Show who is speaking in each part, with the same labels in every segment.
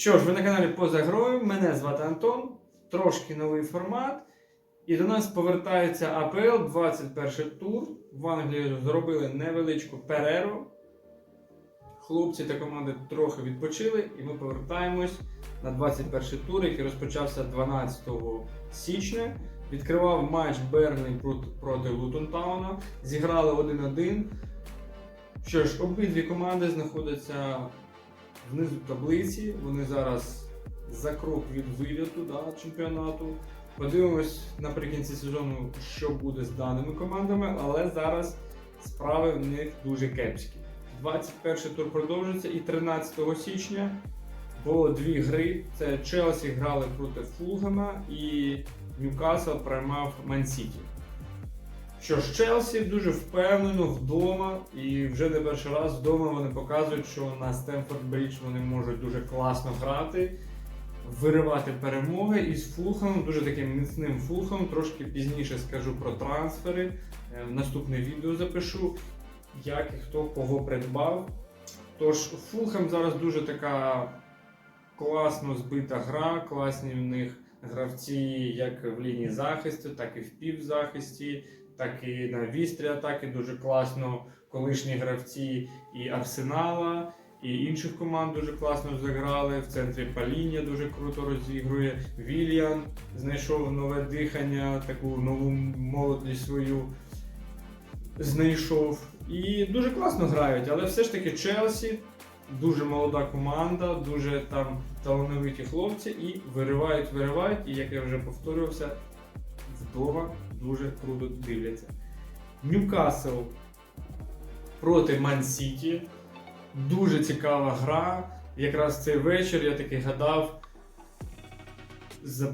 Speaker 1: Що ж, ви на каналі Поза Грою, мене звати Антон, трошки новий формат. І до нас повертається АПЛ 21 тур. В Англії зробили невеличку перерву. Хлопці та команди трохи відпочили, і ми повертаємось на 21 тур, який розпочався 12 січня. Відкривав матч Бернлі проти- проти Лутон Тауна. Зіграли 1-1. Що ж, обидві команди знаходяться внизу таблиці. Вони зараз за крок від виліту да, чемпіонату. Подивимось наприкінці сезону, що буде з даними командами, але зараз справи в них дуже кепські. 21 тур продовжується і 13 січня було дві гри. Це Челсі грали проти Фулгема і Ньюкасл приймав Мансіті. Що ж, Челсі дуже впевнено вдома, і вже не перший раз вдома вони показують, що на Стемфорд Брідж вони можуть дуже класно грати, виривати перемоги. І з Фулхемом, дуже таким міцним Фулхемом, трошки пізніше скажу про трансфери. Е, Наступне відео запишу, як і хто кого придбав. Тож Фулхем зараз дуже така класно збита гра, класні в них гравці як в лінії захисту, так і в півзахисті, так і на вістрі атаки дуже класно. Колишні гравці і Арсенала, і інших команд дуже класно заграли. В центрі Паління дуже круто розігрує. Вільян знайшов нове дихання, таку нову молодість свою знайшов. І дуже класно грають, але все ж таки Челсі дуже молода команда, дуже там талановиті хлопці і виривають, виривають. І як я вже повторювався, вдома дуже круто дивляться. Ньюкасл проти Ман Сіті. Дуже цікава гра. Якраз цей вечір я таки гадав,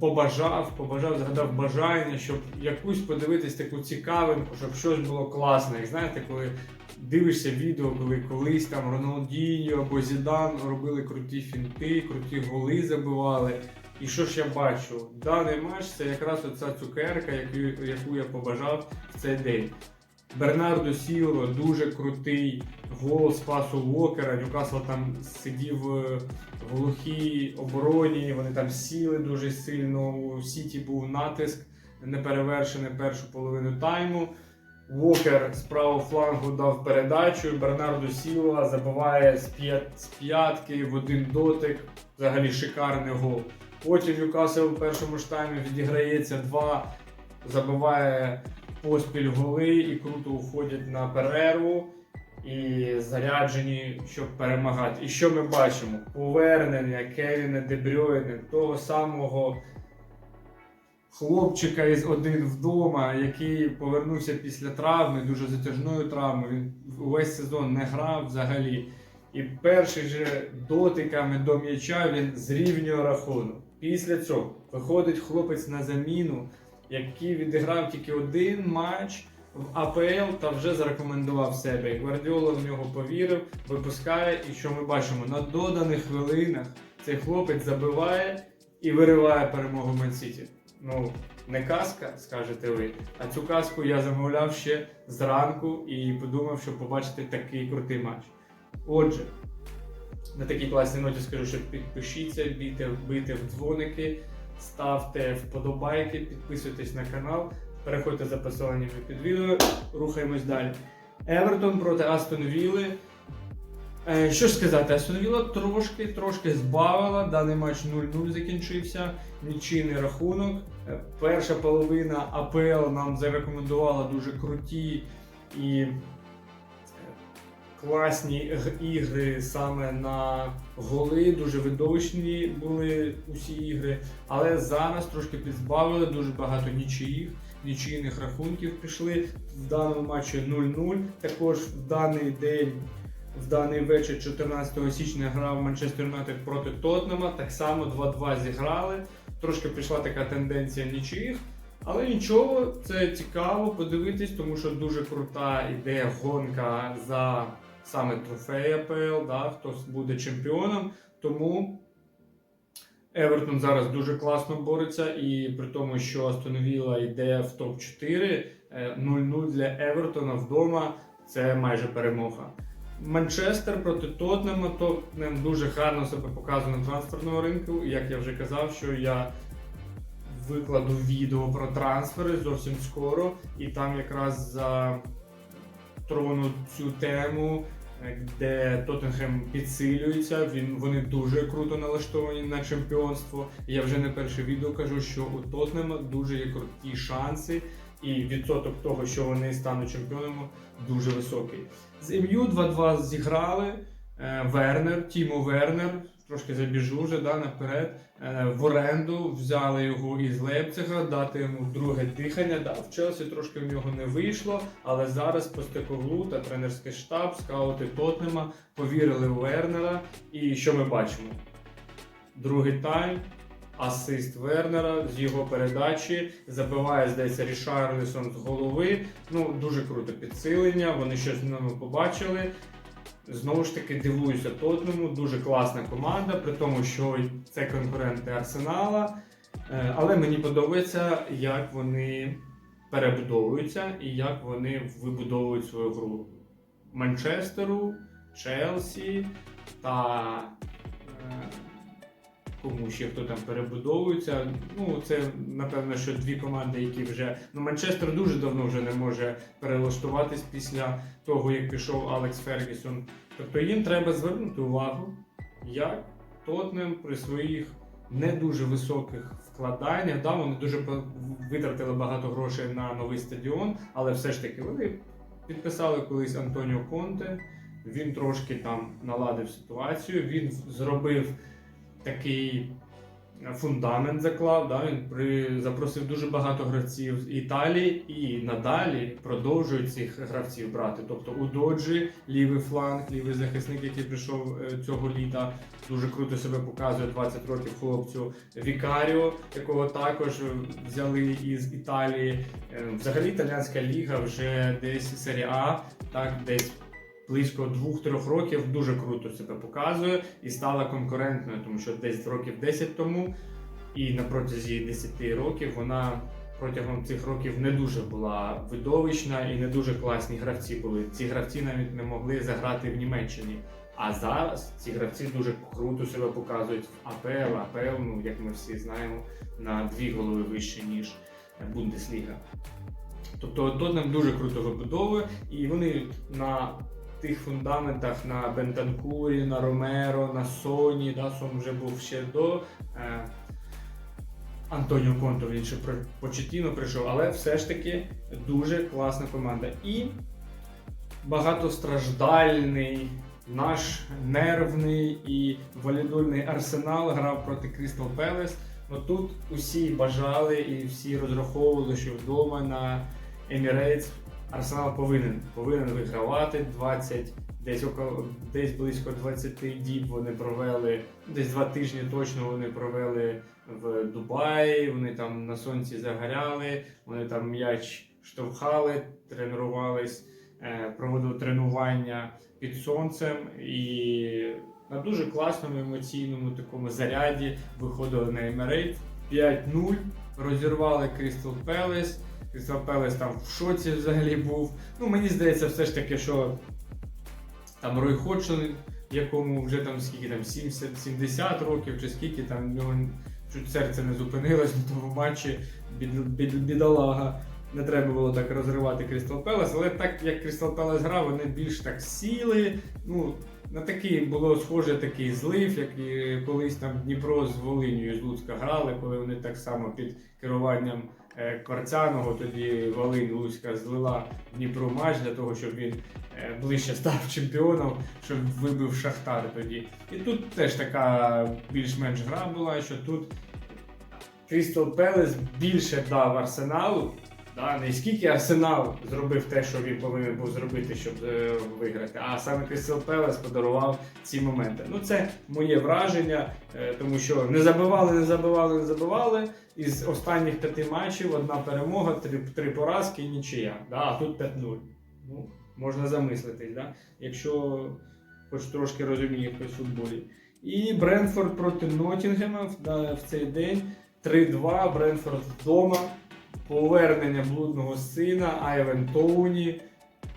Speaker 1: побажав, побажав, згадав бажання, щоб якусь подивитись таку цікавинку, щоб щось було класне. Як знаєте, коли дивишся відео, коли колись там Роналдіньо або Зідан робили круті фінти, круті голи забивали. І що ж я бачу? Даний матч це якраз оця цукерка, яку, яку я побажав в цей день. Бернардо Сілва дуже крутий гол спасу Уокера. Ньюкасл там сидів е, в глухій обороні, вони там сіли дуже сильно. У Сіті був натиск неперевершений першу половину тайму. Уокер з правого флангу дав передачу. Бернардо Сілва забиває з п'ятки в один дотик. Взагалі шикарний гол. Потім Ньюкасл у першому ж таймі відіграється два, забиває поспіль голи і круто уходять на перерву. І заряджені, щоб перемагати. І що ми бачимо? Повернення Кевіна Дебрюйне, того самого хлопчика із один вдома, який повернувся після травми, дуже затяжної травми. Він увесь сезон не грав взагалі. І перший же дотиками до м'яча він зрівнює рахунок. Після цього виходить хлопець на заміну, який відіграв тільки один матч в АПЛ та вже зарекомендував себе. І Гвардіола в нього повірив, випускає. І що ми бачимо? На доданих хвилинах цей хлопець забиває і вириває перемогу Мансіті. Ну, не казка, скажете ви, а цю казку я замовляв ще зранку і подумав, що побачити такий крутий матч. Отже, на такій класній ноті скажу, що підпишіться, бійте, бийте в дзвоники, ставте вподобайки, підписуйтесь на канал, переходьте за посиланнями під відео, рухаємось далі. Евертон проти Астон Вілли. Е, Що ж сказати, Астон Вілла трошки, трошки збавила. Даний матч 0-0 закінчився. Нічийний рахунок. Е, Перша половина АПЛ нам зарекомендувала дуже круті і класні ігри саме на голи. Дуже видовищні були усі ігри. Але зараз трошки підзбавили, дуже багато нічиїх. Нічийних рахунків пішли. В даному матчі 0-0. Також в даний день в даний вечір 14 січня грав Манчестер Юнайтед проти Тотнема. Так само 2-2 зіграли. Трошки пішла така тенденція нічиїх. Але нічого, це цікаво подивитись, тому що дуже крута ідея гонка за саме трофей АПЛ, да, хто буде чемпіоном. Тому Евертон зараз дуже класно бореться, і при тому, що Астон Вілла йде в топ-4, е, 0-0 для Евертона вдома це майже перемога. Манчестер проти Тотнема. Тотнем дуже гарно себе показує на трансферному ринку. Як я вже казав, що я викладу відео про трансфери зовсім скоро, і там якраз за трону цю тему, е, де Тоттенхем підсилюється. Він вони дуже круто налаштовані на чемпіонство. Я вже не перше відео кажу, що у Тоттенема дуже є круті шанси. І відсоток того, що вони стануть чемпіонами, дуже високий. З МЮ 2-2 зіграли. Е, Вернер, Тімо Вернер, трошки забіжу вже да, наперед. е, В оренду взяли його із Лейпцига, дати йому друге дихання. Да, в Челсі трошки в нього не вийшло, але зараз Постековлу та тренерський штаб, скаути Тотнема повірили у Вернера. І що ми бачимо? Другий тайм. Асист Вернера з його передачі забиває, здається, Рішарлісон з голови. Ну, дуже круте підсилення. Вони щось в ньому побачили. Знову ж таки, дивуюся Тотнему, дуже класна команда, при тому, що це конкуренти Арсенала. Е, Але мені подобається, як вони перебудовуються і як вони вибудовують свою гру Манчестеру, Челсі та е, кому ще хто там перебудовується. Ну, це напевно, що дві команди, які вже. Ну, Манчестер дуже давно вже не може перелаштуватись після того, як пішов Алекс Фергюсон. Тобто їм треба звернути увагу, як Тотнем при своїх не дуже високих вкладаннях. Да, вони дуже витратили багато грошей на новий стадіон, але все ж таки вони підписали колись Антоніо Конте. Він трошки там наладив ситуацію. Він зробив такий фундамент заклав. Да? Він при... запросив дуже багато гравців з Італії і надалі продовжують цих гравців брати. Тобто у Доджі лівий фланг, лівий захисник, який прийшов е, цього літа, дуже круто себе показує 20 років хлопцю. Вікаріо, якого також взяли із Італії. Е, Взагалі італійська ліга вже десь серія так десь. Близько двох-трьох років дуже круто себе показує і стала конкурентною, тому що десь років 10 тому і на протязі 10 років вона протягом цих років не дуже була видовищна і не дуже класні гравці були. Ці гравці навіть не могли заграти в Німеччині. А зараз ці гравці дуже круто себе показують в АПЛ. АПЛ, ну як ми всі знаємо, на дві голови вище ніж Бундесліга. Тобто Тотнем дуже круто вибудовує, і вони на тих фундаментах на Бентанкурі, на Ромеро, на Соні. Да, Сон вже був ще до е, Антоніо Конто, він ще Почетіно прийшов, але все ж таки дуже класна команда. І багатостраждальний наш нервний і валідольний арсенал грав проти Крістал Пелес. Ну тут усі бажали і всі розраховували, що вдома на Емірейтс Арсенал повинен повинен вигравати 20, десь около десь близько 20 діб вони провели, десь два тижні точно вони провели в Дубаї. Вони там на сонці загоряли, вони там м'яч штовхали, тренувались, е, проводили тренування під сонцем і на дуже класному емоційному такому заряді виходили на Емірейт 5-0, розірвали Крістал Пелес. Крістал Пелес там в шоці взагалі був. Ну, мені здається, все ж таки, що там Рой Ходжсон, якому вже там скільки там 70, 70 років, чи скільки там в нього чуть серце не зупинилось на тому матчі, бід, бід, бідолага. Не треба було так розривати Крістал Пелес, але так як Крістал Пелес грав, вони більш так сіли. Ну, на такий було схоже такий злив, як і колись там Дніпро з Волинію з Луцька грали, коли вони так само під керуванням е, Кварцяного, тоді Волинь Луцька злила Дніпро матч для того, щоб він е, ближче став чемпіоном, щоб вибив Шахтар тоді. І тут теж така більш-менш гра була, що тут Крістал Пелес більше дав арсеналу. Да, не скільки Арсенал зробив те, що він повинен був зробити, щоб е, виграти, а саме Крістал Пелес подарував ці моменти. Ну, це моє враження, е, тому що не забивали, не забивали, не забивали. Із останніх п'яти матчів одна перемога, три, три поразки і нічия. Да, а тут 5-0. Ну, можна замислитись, да? якщо хоч трошки розуміє хтось футболі. І Бренфорд проти Ноттінгема в, да, в цей день 3-2. Бренфорд вдома. Повернення блудного сина Айвен Тоуні.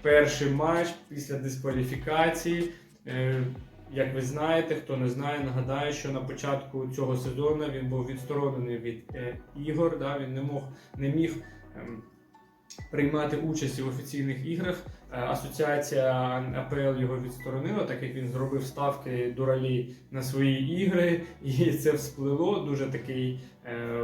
Speaker 1: перший матч після дискваліфікації. Е, Як ви знаєте, хто не знає, нагадаю, що на початку цього сезону він був відсторонений від е, ігор. Він не мог не міг ем, приймати участь в офіційних іграх. Е, Асоціація АПЛ його відсторонила, так як він зробив ставки дуралі на свої ігри, і це всплило. Дуже такий е,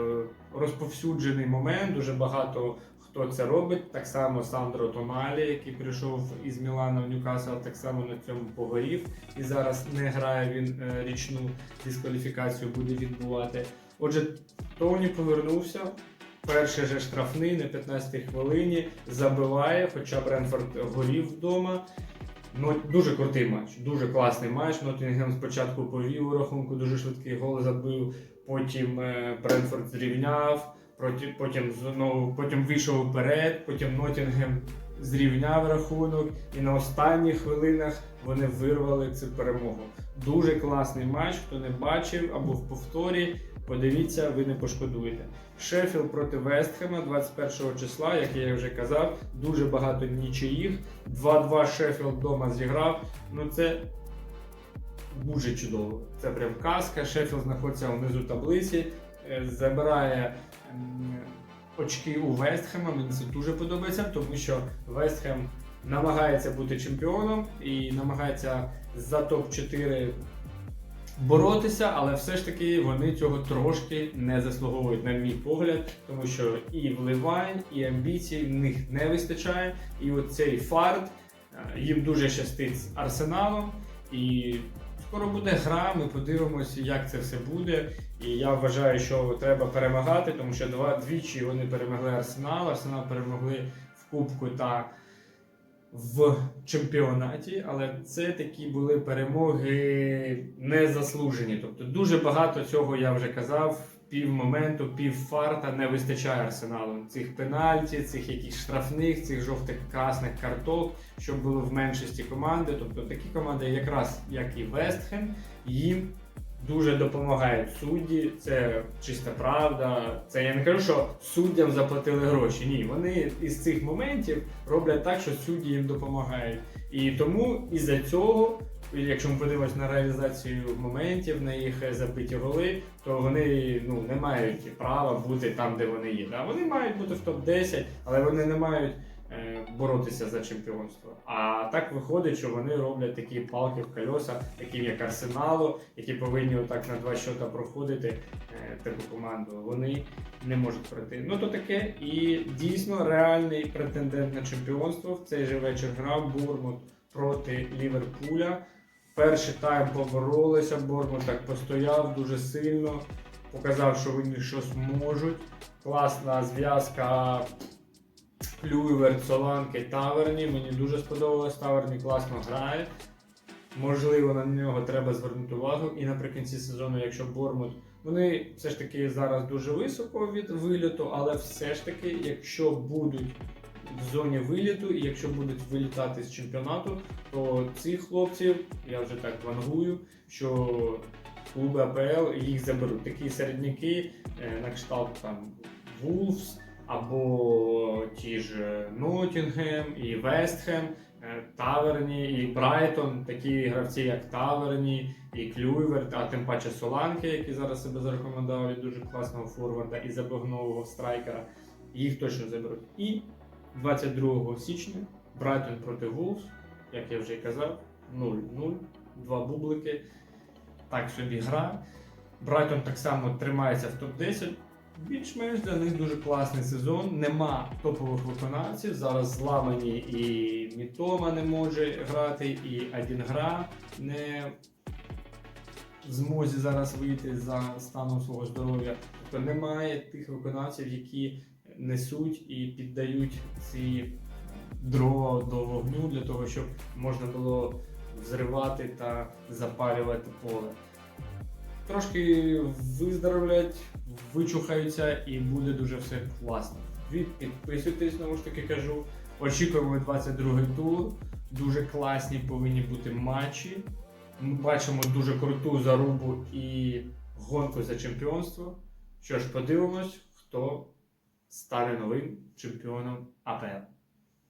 Speaker 1: розповсюджений момент. Дуже багато хто це робить. Так само Сандро Тоналі, який прийшов із Мілана в Ньюкасл, так само на цьому погорів. І зараз не грає він е, річну дискваліфікацію, буде відбувати. Отже, Тоні повернувся. Перший же штрафний на 15-й хвилині забиває, хоча Бренфорд горів вдома. Ну, дуже крутий матч, дуже класний матч. Ноттінгем спочатку повів у рахунку, дуже швидкий гол забив. Потім е, Бренфорд зрівняв, потім знову потім вийшов вперед, потім Ноттінгем зрівняв рахунок, і на останніх хвилинах вони вирвали цю перемогу. Дуже класний матч. Хто не бачив або в повторі, подивіться, ви не пошкодуєте. Шеффілд проти Вестхема 21 числа, як я вже казав, дуже багато нічиїх. 2-2 Шеффілд вдома зіграв. Ну це дуже чудово. Це прям казка. Шеффілд знаходиться внизу таблиці, е, забирає очки у Вестхема. Мені це дуже подобається, тому що Вестхем намагається бути чемпіоном і намагається за топ-4 боротися, але все ж таки вони цього трошки не заслуговують, на мій погляд, тому що і вливань, і амбіцій в них не вистачає. І от цей фарт е, їм дуже щастить з арсеналом. І скоро буде гра, ми подивимося, як це все буде. І я вважаю, що треба перемагати, тому що два двічі вони перемогли Арсенал. Арсенал перемогли в Кубку та в чемпіонаті, але це такі були перемоги незаслужені. Тобто дуже багато цього я вже казав. Пів моменту, пів фарта не вистачає арсеналу. Цих пенальті, цих якихось штрафних, цих жовтих красних карток, що було в меншості команди. Тобто такі команди, якраз як і Вестхем, їм дуже допомагають судді. Це чиста правда. Це я не кажу, що суддям заплатили гроші. Ні, вони із цих моментів роблять так, що судді їм допомагають. І тому із-за цього, якщо ми подивимось на реалізацію моментів, на їх забиті голи, то вони ну, не мають права бути там, де вони є. Да? Вони мають бути в топ-10, але вони не мають е, боротися за чемпіонство. А так виходить, що вони роблять такі палки в кольоса, таким як Арсеналу, які повинні отак на два щота проходити е, таку команду. Вони не можуть пройти. Ну то таке. І дійсно реальний претендент на чемпіонство в цей же вечір грав Бурмут проти Ліверпуля. Перший тайм поборолися, Бормут так постояв дуже сильно, показав, що вони щось можуть. Класна зв'язка Клюйверт, Соланки, Таверні. Мені дуже сподобалось. Таверні класно грає. Можливо, на нього треба звернути увагу. І наприкінці сезону, якщо Бормут. Вони все ж таки зараз дуже високо від виліту, але все ж таки, якщо будуть в зоні виліту, і якщо будуть вилітати з чемпіонату, то цих хлопців, я вже так вангую, що клуби АПЛ їх заберуть. Такі середняки е, на кшталт там Вулфс або ті ж Ноттінгем і Вестхем, е, Таверні і Брайтон, такі гравці, як Таверні і Клюйверт, а тим паче Соланки, які зараз себе зарекомендували дуже класного форварда і забагнового страйкера. Їх точно заберуть. І 22 січня Брайтон проти Вулфс, як я вже казав, 0-0, два бублики. Так собі гра. Брайтон так само тримається в топ-10. Більш-менш для них дуже класний сезон. Нема топових виконавців. Зараз зламані і Мітома не може грати, і один гра не в змозі зараз вийти за станом свого здоров'я. Тобто немає тих виконавців, які несуть і піддають ці дрова до вогню для того, щоб можна було взривати та запалювати поле. Трошки виздоровлять, вичухаються і буде дуже все класно. Підписуйтесь, знову ж таки кажу. Очікуємо 22-й тур. Дуже класні повинні бути матчі. Ми бачимо дуже круту зарубу і гонку за чемпіонство. Що ж, подивимось, хто стане новим чемпіоном АПЛ.